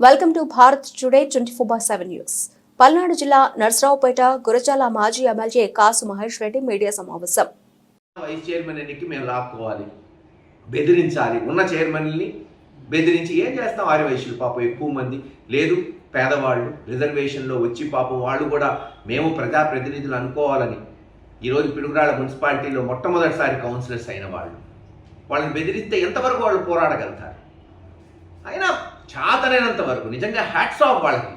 Welcome to Bharat today twenty four by seven news. Palnadu జిల్లా నర్సరావుపేట గురజాల మాజీ MLA Kasu Mahesh Reddy media సమావేశం. Vice chairman ఎన్నిక మేము లాక్కోవాలి. బెదిరించాలి. ఉన్న చైర్మన్ని బెదిరించి ఏం చేస్తాం? ఆర్యవైశ్యులు పాపం ఎక్కువ మంది. లేదు పేదవాళ్ళు రిజర్వేషన్లో వచ్చి పాపం వాళ్ళు కూడా మేము ప్రజాప్రతినిధులు అనుకోవాలని. ఈరోజు పిడుగురాళ్ళ మున్సిపాలిటీలో మొట్టమొదటిసారి కౌన్సిలర్స్ అయిన వాళ్ళు. వాళ్ళని బెదిరిస్తే ఎంతవరకు వాళ్ళు పోరాడగలుగుతారు? అయినా చాతనైనంత వరకు నిజంగా హ్యాట్స్ ఆఫ్ వాళ్ళకి.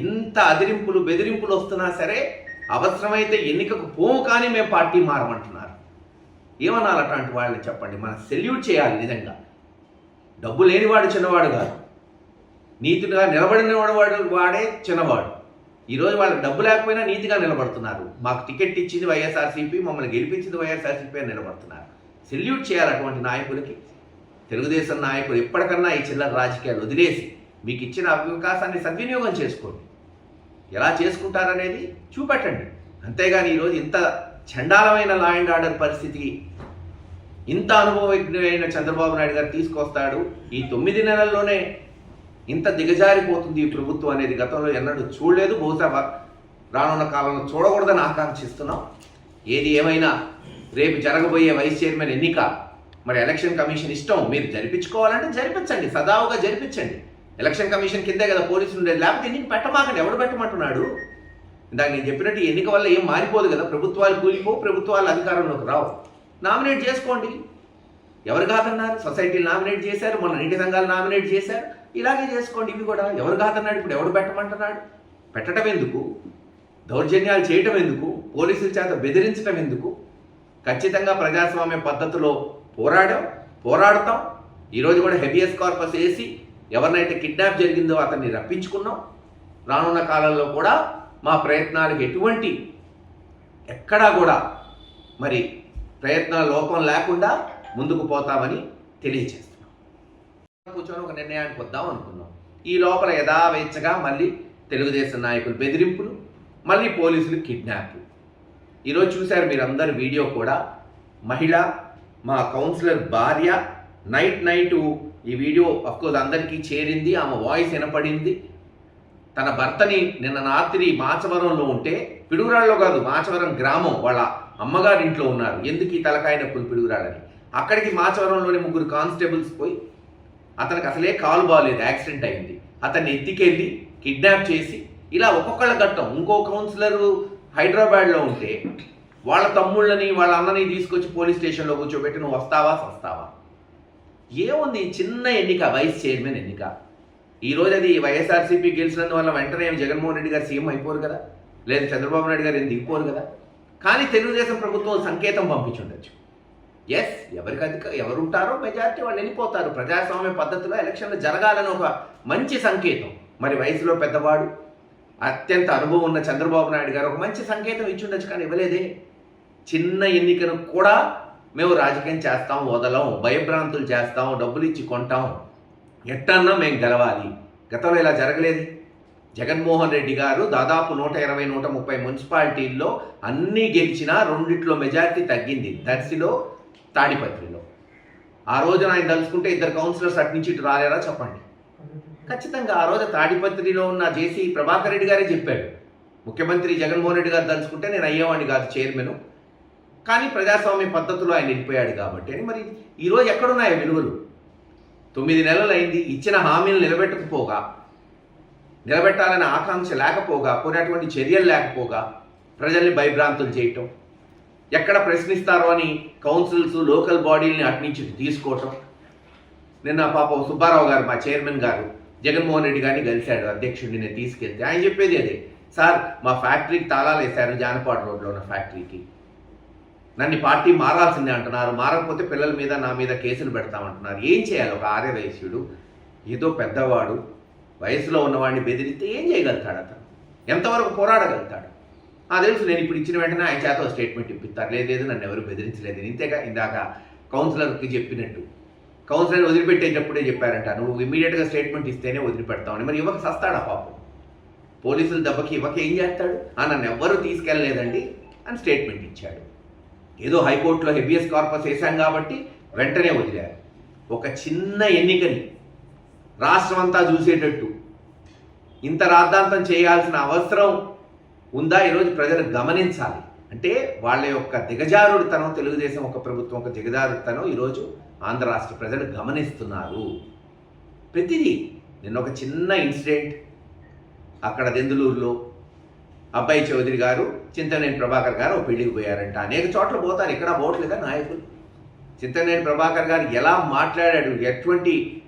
ఇంత అదిరింపులు బెదిరింపులు వస్తున్నా సరే అవసరమైతే ఎన్నికకు పోము కానీ మేము పార్టీ మారమంటున్నారు. ఏమనాలి అట్లాంటి వాళ్ళని చెప్పండి? మనం సెల్యూట్ చేయాలి నిజంగా. డబ్బు లేనివాడు చిన్నవాడు కాదు. నీతిగా నిలబడిన వాడు వాడే చిన్నవాడు. ఈరోజు వాళ్ళకి డబ్బు లేకపోయినా నీతిగా నిలబడుతున్నారు. మాకు టికెట్ ఇచ్చింది వైఎస్ఆర్సీపీ మమ్మల్ని గెలిపించింది వైఎస్ఆర్సీపీ అని నిలబడుతున్నారు. సెల్యూట్ చేయాలి అటువంటి నాయకులకి. తెలుగుదేశం నాయకులు ఎప్పటికన్నా ఈ చిల్లర రాజకీయాలు వదిలేసి మీకు ఇచ్చిన అవకాశాన్ని సద్వినియోగం చేసుకోండి. ఎలా చేసుకుంటారనేది చూపెట్టండి. అంతేగాని ఈరోజు ఇంత చండాలమైన లా అండ్ ఆర్డర్ పరిస్థితి ఇంత అనుభవజ్ఞమైన చంద్రబాబు నాయుడు గారు తీసుకొస్తాడు ఈ తొమ్మిది నెలల్లోనే ఇంత దిగజారిపోతుంది ఈ ప్రభుత్వం అనేది గతంలో ఎన్నడూ చూడలేదు. బహుశా రానున్న కాలంలో చూడకూడదని ఆకాంక్షిస్తున్నాం. ఏది ఏమైనా రేపు జరగబోయే వైస్ చైర్మన్ ఎన్నిక మరి ఎలక్షన్ కమిషన్ ఇష్టం మీరు జరిపించుకోవాలంటే జరిపించండి సదావుగా జరిపించండి. ఎలక్షన్ కమిషన్ కిందే కదా పోలీసులు ఉండేది. లేకపోతే ఎన్నిక పెట్టమాకండి ఎవడు పెట్టమంటున్నాడు? దానికి నేను చెప్పినట్టు ఎన్నిక వల్ల ఏం మారిపోదు కదా ప్రభుత్వాలు కూలిపో ప్రభుత్వాలు అధికారంలోకి రావు. నామినేట్ చేసుకోండి. ఎవరు కాదన్నారు? సొసైటీలు నామినేట్ చేశారు మన నీటి సంఘాలు నామినేట్ చేశారు. ఇలాగే చేసుకోండి ఇవి కూడా. ఎవరు కాదన్నాడు? ఇప్పుడు ఎవడు పెట్టమంటున్నాడు? పెట్టడం ఎందుకు? దౌర్జన్యాలు చేయటం ఎందుకు? పోలీసుల చేత బెదిరించడం ఎందుకు? ఖచ్చితంగా ప్రజాస్వామ్య పద్ధతిలో పోరాడాం పోరాడతాం. ఈరోజు కూడా హెబియస్ కార్పస్ వేసి ఎవరినైతే కిడ్నాప్ జరిగిందో అతన్ని రప్పించుకున్నాం. రానున్న కాలంలో కూడా మా ప్రయత్నాలకు ఎటువంటి ఎక్కడా కూడా మరి ప్రయత్నాల లోపం లేకుండా ముందుకు పోతామని తెలియజేస్తున్నాం. కూర్చొని ఒక నిర్ణయానికి వద్దాం అనుకున్నాం. ఈ లోపల యథావేచ్ఛగా మళ్ళీ తెలుగుదేశం నాయకులు బెదిరింపులు మళ్ళీ పోలీసులు కిడ్నాప్ ఈరోజు చూశారు మీరందరు వీడియో కూడా మహిళ మా కౌన్సిలర్ భార్య నైట్ నైట్ ఈ వీడియో అఫ్కోర్స్ అందరికీ చేరింది. ఆమె వాయిస్ వినపడింది. తన భర్తని నిన్న రాత్రి మాచవరంలో ఉంటే పిడుగురాళ్ళలో కాదు మాచవరం గ్రామం వాళ్ళ అమ్మగారి ఇంట్లో ఉన్నారు. ఎందుకు ఈ తలకాయ నొప్పులు పిడుగురాడని అక్కడికి మాచవరంలోని ముగ్గురు కానిస్టేబుల్స్ పోయి అతనికి అసలే కాలు బాగాలేదు యాక్సిడెంట్ అయింది. అతన్ని ఎత్తికెళ్ళి కిడ్నాప్ చేసి ఇలా ఒక్కొక్కళ్ళ ఘట్టం. ఇంకో కౌన్సిలర్ హైదరాబాద్లో ఉంటే వాళ్ళ తమ్ముళ్ళని వాళ్ళ అన్నని తీసుకొచ్చి పోలీస్ స్టేషన్లో కూర్చోబెట్టి నువ్వు వస్తావా? వస్తావా? ఏముంది చిన్న ఎన్నిక వైస్ చైర్మన్ ఎన్నిక? ఈరోజు అది వైఎస్ఆర్సీపీ గెలిచినందువల్ల వెంటనే జగన్మోహన్ రెడ్డి గారు సీఎం అయిపోరు కదా? లేదు చంద్రబాబు నాయుడు గారు ఏం దిగిపోరు కదా? కానీ తెలుగుదేశం ప్రభుత్వం సంకేతం పంపించుండొచ్చు. ఎస్ ఎవరికి అధిక ఎవరుంటారో మెజారిటీ వాళ్ళు వెళ్ళిపోతారు. ప్రజాస్వామ్య పద్ధతిలో ఎలక్షన్లు జరగాలని ఒక మంచి సంకేతం. మరి వయసులో పెద్దవాడు అత్యంత అనుభవం ఉన్న చంద్రబాబు నాయుడు గారు ఒక మంచి సంకేతం ఇచ్చుండొచ్చు కానీ ఇవ్వలేదే. చిన్న ఎన్నికను కూడా మేము రాజకీయం చేస్తాం వదలం భయభ్రాంతులు చేస్తాం డబ్బులు ఇచ్చి కొంటాం. ఎట్టన్నా మేము గెలవాలి. గతంలో ఇలా జరగలేదు. జగన్మోహన్ రెడ్డి గారు దాదాపు నూట ఇరవై నూట ముప్పై మున్సిపాలిటీల్లో అన్నీ గెలిచినా రెండిట్లో మెజారిటీ తగ్గింది. దర్శిలో తాడిపత్రిలో. ఆ రోజున ఆయన తలుచుకుంటే ఇద్దరు కౌన్సిలర్స్ అటు నుంచి ఇటు రాలేరా చెప్పండి. ఖచ్చితంగా ఆ రోజు తాడిపత్రిలో ఉన్న జేసీ ప్రభాకర్ రెడ్డి గారే చెప్పాడు. ముఖ్యమంత్రి జగన్మోహన్ రెడ్డి గారు తలుచుకుంటే నేను అయ్యేవాడిని కాదు చైర్మన్. కానీ ప్రజాస్వామ్య పద్ధతిలో ఆయన వెళ్ళిపోయాడు కాబట్టి అని మరి ఈరోజు ఎక్కడున్నాయి విలువలు? తొమ్మిది నెలలు అయింది ఇచ్చిన హామీలు నిలబెట్టకపోగా నిలబెట్టాలనే ఆకాంక్ష లేకపోగా కొనేటువంటి చర్యలు లేకపోగా ప్రజల్ని భయభ్రాంతులు చేయటం ఎక్కడ ప్రశ్నిస్తారో అని కౌన్సిల్స్ లోకల్ బాడీలని అటు నుంచి తీసుకోవటం. నిన్న పాపం సుబ్బారావు గారు మా చైర్మన్ గారు జగన్మోహన్ రెడ్డి గారిని కలిశాడు అధ్యక్షుడిని నేను తీసుకెళ్తే. ఆయన చెప్పేది అదే సార్ మా ఫ్యాక్టరీకి తాళాలు వేశారు జానపాడు రోడ్లో ఉన్న ఫ్యాక్టరీకి. నన్ను పార్టీ మారాల్సిందే అంటున్నారు. మారకపోతే పిల్లల మీద నా మీద కేసులు పెడతామంటున్నారు ఏం చేయాలి? ఒక ఆర్యవయస్యుడు ఏదో పెద్దవాడు వయసులో ఉన్నవాడిని బెదిరిస్తే ఏం చేయగలుగుతాడు అతను? ఎంతవరకు పోరాడగలుగుతాడు? ఆ తెలుసు నేను ఇప్పుడు ఇచ్చిన వెంటనే ఆయన చేత స్టేట్మెంట్ ఇప్పిస్తారు. లేదు లేదు నన్ను ఎవరు బెదిరించలేదు. ఇంతేగా ఇందాక కౌన్సిలర్కి చెప్పినట్టు. కౌన్సిలర్ వదిలిపెట్టేటప్పుడే చెప్పారంట నువ్వు ఇమీడియట్గా స్టేట్మెంట్ ఇస్తేనే వదిలిపెడతామని మరి ఇవ్వక సస్తాడా పాపం? పోలీసులు దెబ్బకి ఇవ్వక ఏం చేస్తాడు? ఆ నన్ను ఎవ్వరూ తీసుకెళ్ళలేదండి అని స్టేట్మెంట్ ఇచ్చాడు. ఏదో హైకోర్టులో హెబియస్ కార్పస్ వేశాం కాబట్టి వెంటనే వదిలారు ఒక చిన్న ఎన్నికని రాష్ట్రం అంతా చూసేటట్టు ఇంత రాద్ధాంతం చేయాల్సిన అవసరం ఉందా ఈరోజు ప్రజలు గమనించాలి. అంటే వాళ్ళ యొక్క దిగజారుడితనం తెలుగుదేశం ఒక ప్రభుత్వం ఒక దిగజారుడితనం ఈరోజు ఆంధ్ర రాష్ట్ర ప్రజలు గమనిస్తున్నారు. ప్రతిదీ నిన్న ఒక చిన్న ఇన్సిడెంట్ అక్కడ దెందులూరులో అబ్బాయి చౌదరి గారు చింతనేని ప్రభాకర్ గారు ఓ పెళ్ళికి పోయారంట. అనేక చోట్ల పోతారు ఇక్కడ పోవట్లేదా నాయకులు? చింతనేని ప్రభాకర్ గారు ఎలా మాట్లాడాడు ఎటువంటి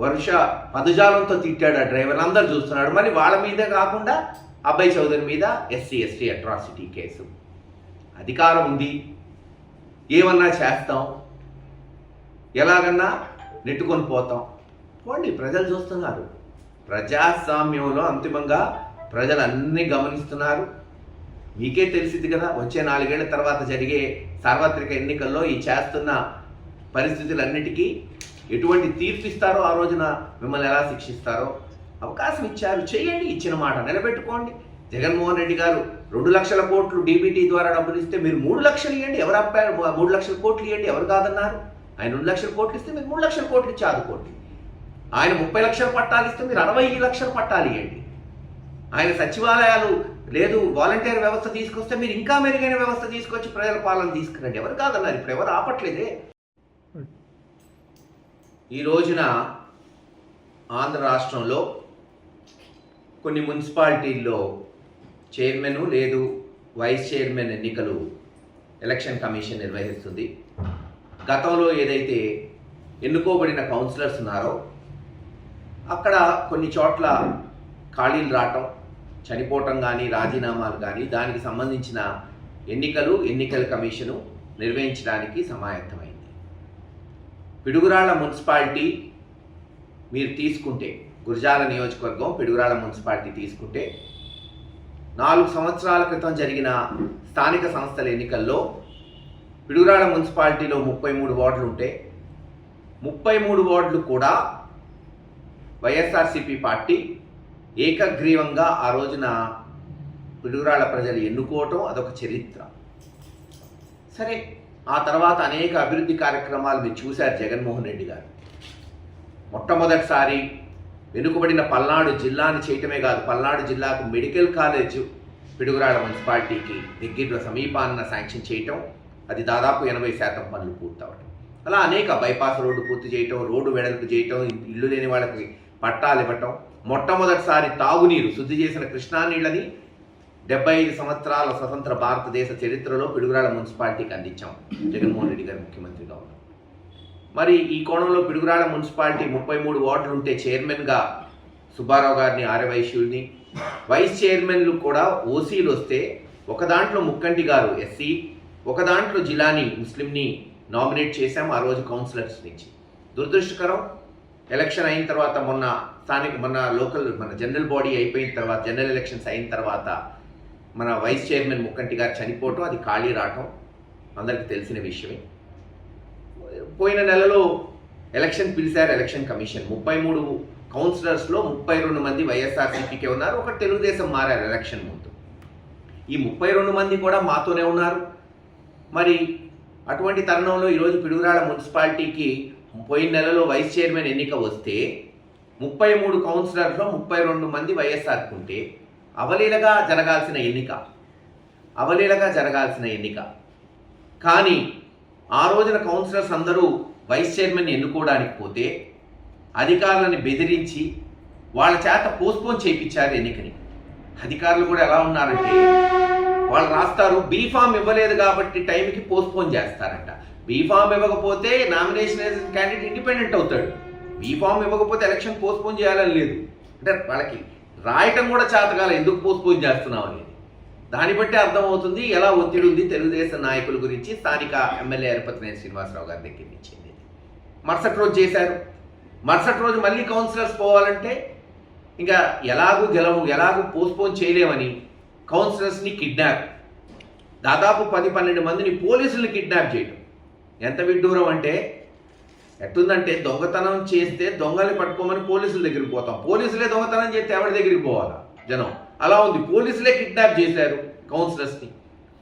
వర్ష పదజాలంతో తిట్టాడు ఆ డ్రైవర్ అందరు చూస్తున్నాడు. మరి వాళ్ళ మీదే కాకుండా అబ్బాయి చౌదరి మీద ఎస్సీ ఎస్టీ అట్రాసిటీ కేసు. అధికారం ఉంది. ఏమన్నా చేస్తాం? ఎలాగన్నా నెట్టుకొని పోతాం. పోండి ప్రజలు చూస్తున్నారు. ప్రజాస్వామ్యంలో అంతిమంగా ప్రజలు అన్నీ గమనిస్తున్నారు. మీకే తెలిసింది కదా వచ్చే నాలుగేళ్ళ తర్వాత జరిగే సార్వత్రిక ఎన్నికల్లో ఈ చేస్తున్న పరిస్థితులన్నిటికీ ఎటువంటి తీర్పు ఇస్తారో ఆ రోజున మిమ్మల్ని ఎలా శిక్షిస్తారో అవకాశం ఇచ్చారు. చేయండి ఇచ్చిన మాట నిలబెట్టుకోండి. జగన్మోహన్ రెడ్డి గారు రెండు లక్షల కోట్లు డీబీటీ ద్వారా డబ్బులు ఇస్తే మీరు మూడు లక్షలు ఇవ్వండి ఎవరు అప్పారు మూడు లక్షల కోట్లు ఇవ్వండి ఎవరు కాదన్నారు? ఆయన రెండు లక్షల కోట్లు ఇస్తే మీరు మూడు లక్షల కోట్లు ఇచ్చి ఆదుకోండి. ఆయన ముప్పై లక్షల పట్టాలు ఇస్తే మీరు అరవై లక్షల పట్టాలు ఇవ్వండి ఆయన సచివాలయాలు లేదు వాలంటీర్ వ్యవస్థ తీసుకొస్తే మీరు ఇంకా మెరుగైన వ్యవస్థ తీసుకొచ్చి ప్రజల పాలన తీసుకురండి. ఎవరు కాదన్నారు ఇప్పుడు ఎవరు ఆపట్లేదే? ఈ రోజున ఆంధ్ర రాష్ట్రంలో కొన్ని మున్సిపాలిటీల్లో చైర్మన్ లేదు వైస్ చైర్మన్ ఎన్నికలు ఎలక్షన్ కమిషన్ నిర్వహిస్తుంది. గతంలో ఏదైతే ఎన్నుకోబడిన కౌన్సిలర్స్ ఉన్నారో అక్కడ కొన్ని చోట్ల ఖాళీలు రావటం చనిపోవటం కానీ రాజీనామాలు కానీ దానికి సంబంధించిన ఎన్నికలు ఎన్నికల కమిషను నిర్వహించడానికి సమాయత్తమైంది. పిడుగురాళ్ళ మున్సిపాలిటీ మీరు తీసుకుంటే గురజాల నియోజకవర్గం పిడుగురాళ్ళ మున్సిపాలిటీ తీసుకుంటే నాలుగు సంవత్సరాల క్రితం జరిగిన స్థానిక సంస్థల ఎన్నికల్లో పిడుగురాళ్ళ మున్సిపాలిటీలో ముప్పై మూడు వార్డులు ఉంటే ముప్పై మూడు వార్డులు కూడా వైఎస్ఆర్సిపి పార్టీ ఏకగ్రీవంగా ఆ రోజున పిడుగురాళ్ళ ప్రజలు ఎన్నుకోవటం అదొక చరిత్ర. సరే ఆ తర్వాత అనేక అభివృద్ధి కార్యక్రమాలు మీరు చూశారు జగన్మోహన్ రెడ్డి గారు. మొట్టమొదటిసారి వెనుకబడిన పల్నాడు జిల్లాని చేయటమే కాదు పల్నాడు జిల్లాకు మెడికల్ కాలేజ్ పిడుగురాళ్ళ మున్సిపాలిటీకి దగ్గరలో సమీపాన్న శాంక్షన్ చేయటం అది దాదాపు ఎనభై శాతం పనులు పూర్తవటం. అలా అనేక బైపాస్ రోడ్డు పూర్తి చేయటం రోడ్డు వెడల్పు చేయటం ఇల్లు లేని వాళ్ళకి పట్టాలు ఇవ్వటం మొట్టమొదటిసారి తాగునీరు శుద్ధి చేసిన కృష్ణా నీళ్ళని డెబ్బై ఐదు సంవత్సరాల స్వతంత్ర భారతదేశ చరిత్రలో పిడుగురాళ్ళ మున్సిపాలిటీకి అందించాం. జగన్మోహన్ రెడ్డి గారు ముఖ్యమంత్రిగా ఉన్నారు. మరి ఈ కోణంలో పిడుగురాళ్ళ మున్సిపాలిటీ ముప్పై మూడు వార్డులు ఉంటే చైర్మన్గా సుబ్బారావు గారిని ఆర్యవైశ్యుల్ని వైస్ చైర్మన్లు కూడా ఓసీలు వస్తే ఒక దాంట్లో ముక్కంటి గారు ఎస్సీ ఒక దాంట్లో జిలాని ముస్లింని నామినేట్ చేశాం ఆ రోజు కౌన్సిలర్స్ నుంచి. దురదృష్టకరం ఎలక్షన్ అయిన తర్వాత మొన్న స్థానిక మొన్న లోకల్ మన జనరల్ బాడీ అయిపోయిన తర్వాత జనరల్ ఎలక్షన్స్ అయిన తర్వాత మన వైస్ చైర్మన్ ముక్కంటి గారు చనిపోవటం అది ఖాళీ రావటం అందరికీ తెలిసిన విషయమే. పోయిన నెలలో ఎలక్షన్ పిలిచారు ఎలక్షన్ కమిషన్ ముప్పై మూడు కౌన్సిలర్స్లో ముప్పై రెండు మంది వైఎస్ఆర్సీపీకే ఉన్నారు. ఒక తెలుగుదేశం మారారు ఎలక్షన్ ముందు. ఈ ముప్పై రెండు మంది కూడా మాతోనే ఉన్నారు. మరి అటువంటి తరుణంలో ఈరోజు పిడుగురాళ్ళ మున్సిపాలిటీకి పోయిన నెలలో వైస్ చైర్మన్ ఎన్నిక వస్తే ముప్పై మూడు కౌన్సిలర్లో ముప్పై రెండు మంది వైఎస్ఆర్కి ఉంటే అవలీలగా జరగాల్సిన ఎన్నిక అవలీలగా జరగాల్సిన ఎన్నిక. కానీ ఆ రోజున కౌన్సిలర్స్ అందరూ వైస్ చైర్మన్ ఎన్నుకోవడానికి పోతే అధికారులను బెదిరించి వాళ్ళ చేత పోస్ట్పోన్ చేయించారు ఎన్నికని. అధికారులు కూడా ఎలా ఉన్నారంటే వాళ్ళు రాస్తారు బీఫామ్ ఇవ్వలేదు కాబట్టి టైంకి పోస్ట్పోన్ చేస్తారంట. బీఫామ్ ఇవ్వకపోతే నామినేషన్ క్యాండిడేట్ ఇండిపెండెంట్ అవుతాడు. బీఫామ్ ఇవ్వకపోతే ఎలక్షన్ పోస్ట్పోన్ చేయాలని లేదు. అంటే వాళ్ళకి రాయటం కూడా చేతకాల ఎందుకు పోస్ట్పోన్ చేస్తున్నాం అనేది. దాన్ని బట్టి అర్థమవుతుంది ఎలా ఒత్తిడి ఉంది తెలుగుదేశం నాయకుల గురించి స్థానిక ఎమ్మెల్యే ఎరపతినేని శ్రీనివాసరావు గారి దగ్గర నుంచి మరుసటి రోజు చేశారు. మరుసటి రోజు మళ్ళీ కౌన్సిలర్స్ పోవాలంటే ఇంకా ఎలాగూ గెలవు ఎలాగూ పోస్ట్పోన్ చేయలేమని కౌన్సిలర్స్ని కిడ్నాప్ దాదాపు పది పన్నెండు మందిని పోలీసులు కిడ్నాప్ చేయడం ఎంత విడ్డూరం అంటే? ఎట్టుందంటే దొంగతనం చేస్తే దొంగల్ని పట్టుకోమని పోలీసుల దగ్గరికి పోతాం. పోలీసులే దొంగతనం చేస్తే ఎవరి దగ్గరికి పోవాలా జనం? అలా ఉంది. పోలీసులే కిడ్నాప్ చేశారు కౌన్సిలర్స్ని.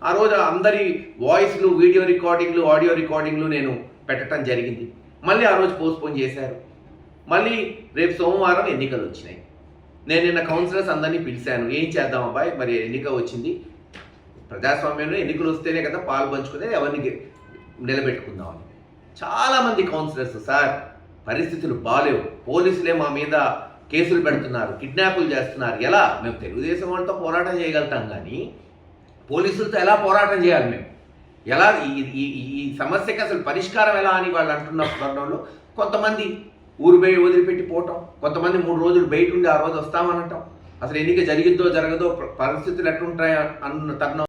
ఆ రోజు అందరి వాయిస్లు వీడియో రికార్డింగ్లు ఆడియో రికార్డింగ్లు నేను పెట్టడం జరిగింది. మళ్ళీ ఆ రోజు పోస్ట్పోన్ చేశారు. మళ్ళీ రేపు సోమవారం ఎన్నికలు వచ్చినాయి. నేను నిన్న కౌన్సిలర్స్ అందరినీ పిలిచాను. ఏం చేద్దాం అబ్బాయి? మరి ఎన్నిక వచ్చింది. ప్రజాస్వామ్యంలో ఎన్నికలు వస్తేనే కదా పాలు పంచుకునే ఎవరిని నిలబెట్టుకుందామని. చాలామంది కౌన్సిలర్స్ సార్ పరిస్థితులు బాలేవు. పోలీసులే మా మీద కేసులు పెడుతున్నారు కిడ్నాపులు చేస్తున్నారు. ఎలా? మేము తెలుగుదేశం వాళ్ళతో పోరాటం చేయగలుగుతాం కానీ పోలీసులతో ఎలా పోరాటం చేయాలి మేము? ఎలా? ఈ ఈ సమస్యకి అసలు పరిష్కారం ఎలా అని వాళ్ళు అంటున్న సందర్భంలో కొంతమంది ఊరు బయట వదిలిపెట్టి పోవటం కొంతమంది మూడు రోజులు బయట ఉండి ఆ రోజు వస్తామనటం అసలు ఎన్నిక జరిగిద్దో జరగదో పరిస్థితులు ఎట్లుంటాయో అన్న తరుణం